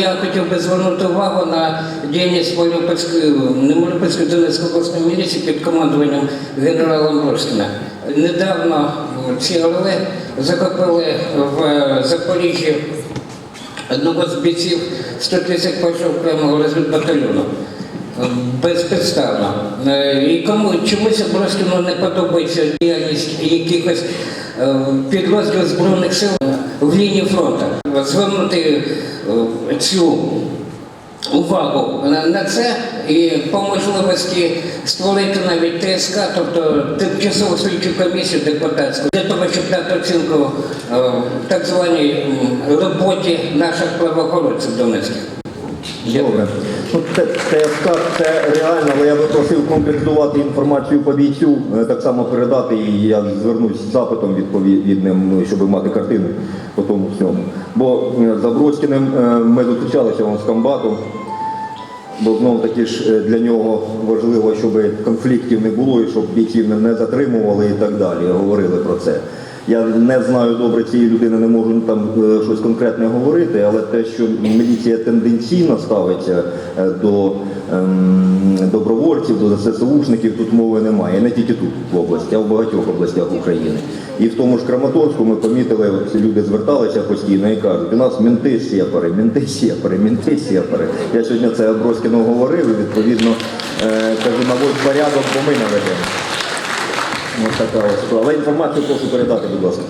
я хотів би звернути увагу на діяльність Маріупольської, не Маріупольської Донецької обласної міліції під командуванням генерала Мрошкіна. Недавно ці орли захопили в Запоріжжі одного з бійців 131-го окремого розвідбатальйону. Безпідставно. Е, І кому чомусь Броскіну не подобається діяльність якихось е, підрозділів Збройних сил в лінії фронту. Звернути е, цю увагу на, це і по можливості створити навіть ТСК, тобто тимчасову слідчу комісію депутатську, для того, щоб дати оцінку е, так званій роботі наших правоохоронців Донецьких. Добре. Ну, ТСК це реально, але я би просив конкретизувати інформацію по бійцю, е, так само передати, і я звернусь з запитом відповідним, щоб мати картину по тому всьому. Бо е, за Бродськіним е, ми зустрічалися з комбатом, бо знов таки ж для нього важливо, щоб конфліктів не було і щоб бійців не затримували і так далі. Говорили про це. Я не знаю добре цієї людини, не можу там е, щось конкретне говорити, але те, що міліція тенденційно ставиться е, до ем, добровольців, до ЗСУшників, тут мови немає. Не тільки тут в області, а в багатьох областях України. І в тому ж Краматорську ми помітили, люди зверталися постійно і кажуть, у нас мінти сєпари, мінти сєпари, мінти сєпари. Я сьогодні це Аброськіну говорив, і відповідно е, кажу, наводь порядок, бо ми наведемо. Ось така ось. Але інформацію прошу передати, будь ласка.